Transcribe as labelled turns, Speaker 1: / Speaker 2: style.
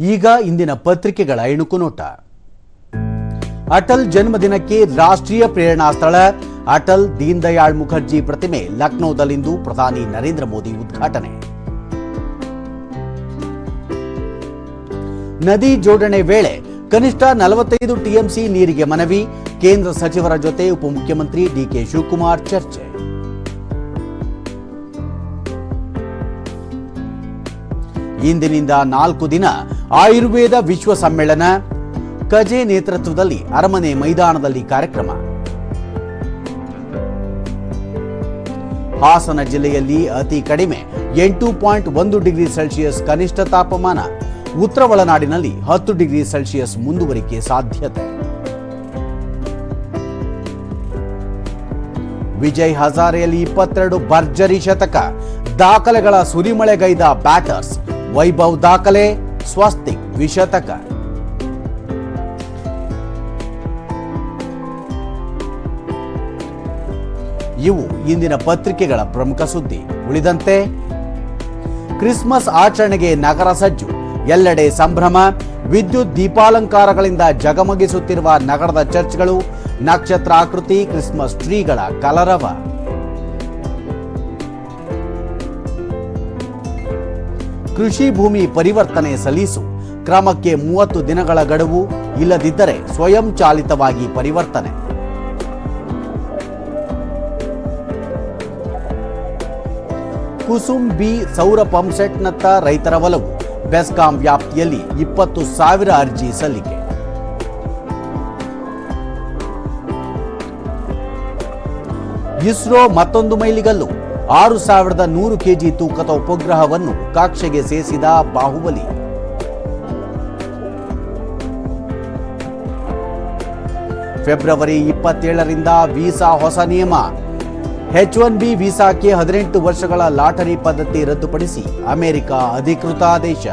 Speaker 1: ಈಗ ಇಂದಿನ ಪತ್ರಿಕೆಗಳ ಇಣುಕು ನೋಟ. ಅಟಲ್ ಜನ್ಮದಿನಕ್ಕೆ ರಾಷ್ಟ್ರೀಯ ಪ್ರೇರಣಾ ಸ್ಥಳ, ಅಟಲ್ ದೀನ್ ದಯಾಳ್ ಮುಖರ್ಜಿ ಪ್ರತಿಮೆ ಲಕ್ನೋದಲ್ಲಿಂದು ಪ್ರಧಾನಿ ನರೇಂದ್ರ ಮೋದಿ ಉದ್ಘಾಟನೆ. ನದಿ ಜೋಡಣೆ ವೇಳೆ ಕನಿಷ್ಠ ನಲವತ್ತೈದು ಟಿಎಂಸಿ ನೀರಿಗೆ ಮನವಿ, ಕೇಂದ್ರ ಸಚಿವರ ಜೊತೆ ಉಪಮುಖ್ಯಮಂತ್ರಿ ಡಿಕೆ ಶಿವಕುಮಾರ್ ಚರ್ಚೆ. ಇಂದಿನಿಂದ ನಾಲ್ಕು ದಿನ ಆಯುರ್ವೇದ ವಿಶ್ವ ಸಮ್ಮೇಳನ, ಕಜೆ ನೇತೃತ್ವದಲ್ಲಿ ಅರಮನೆ ಮೈದಾನದಲ್ಲಿ ಕಾರ್ಯಕ್ರಮ. ಹಾಸನ ಜಿಲ್ಲೆಯಲ್ಲಿ ಅತಿ ಕಡಿಮೆ ಎಂಟು ಪಾಯಿಂಟ್ ಒಂದು ಡಿಗ್ರಿ ಸೆಲ್ಸಿಯಸ್ ಕನಿಷ್ಠ ತಾಪಮಾನ, ಉತ್ತರ ಒಳನಾಡಿನಲ್ಲಿ ಹತ್ತು ಡಿಗ್ರಿ ಸೆಲ್ಸಿಯಸ್ ಮುಂದುವರಿಕೆ ಸಾಧ್ಯತೆ. ವಿಜಯ್ ಹಜಾರೆಯಲ್ಲಿ ಇಪ್ಪತ್ತೆರಡು ಭರ್ಜರಿ ಶತಕ, ದಾಖಲೆಗಳ ಸುರಿಮಳೆಗೈದ ಬ್ಯಾಟರ್ಸ್, ವೈಭವ್ ದಾಖಲೆ. ಸ್ವಸ್ತಿಕ್ ವಿಶತಕ ಇವು ಇಂದಿನ ಪತ್ರಿಕೆಗಳ ಪ್ರಮುಖ ಸುದ್ದಿ. ಉಳಿದಂತೆ, ಕ್ರಿಸ್ಮಸ್ ಆಚರಣೆಗೆ ನಗರ ಸಜ್ಜು, ಎಲ್ಲೆಡೆ ಸಂಭ್ರಮ, ವಿದ್ಯುತ್ ದೀಪಾಲಂಕಾರಗಳಿಂದ ಜಗಮಗಿಸುತ್ತಿರುವ ನಗರದ ಚರ್ಚ್ಗಳು, ನಕ್ಷತ್ರಾಕೃತಿ, ಕ್ರಿಸ್ಮಸ್ ಟ್ರೀಗಳ ಕಲರವ. ಕೃಷಿ ಭೂಮಿ ಪರಿವರ್ತನೆ ಸಲ್ಲಿಸು. ಕ್ರಮಕ್ಕೆ ಮೂವತ್ತು ದಿನಗಳ ಗಡುವು ಇಲ್ಲದಿದ್ದರೆ ಸ್ವಯಂ ಚಾಲಿತವಾಗಿ ಪರಿವರ್ತನೆ. ಕುಸುಮ್ ಬಿ ಸೌರ ಪಂಪ್ಸೆಟ್ನತ್ತ ರೈತರ ಒಲವು. ಬೆಸ್ಕಾಂ ವ್ಯಾಪ್ತಿಯಲ್ಲಿ ಇಪ್ಪತ್ತು ಸಾವಿರ ಅರ್ಜಿ ಸಲ್ಲಿಕೆ. ಇಸ್ರೋ ಮತ್ತೊಂದು ಮೈಲಿಗಲ್ಲು. ಆರು ಸಾವಿರದ ನೂರು ಕೆಜಿ ತೂಕದ ಉಪಗ್ರಹವನ್ನು ಕಾಕ್ಷೆಗೆ ಸೇರಿಸಿದ ಬಾಹುಬಲಿ. ಫೆಬ್ರವರಿ ಇಪ್ಪತ್ತೇಳರಿಂದ ವೀಸಾ ಹೊಸ ನಿಯಮ. ಎಚ್ ಒನ್ ಬಿ ವೀಸಾಕ್ಕೆ ಹದಿನೆಂಟು ವರ್ಷಗಳ ಲಾಟರಿ ಪದ್ಧತಿ ರದ್ದುಪಡಿಸಿ ಅಮೆರಿಕ ಅಧಿಕೃತ ಆದೇಶ.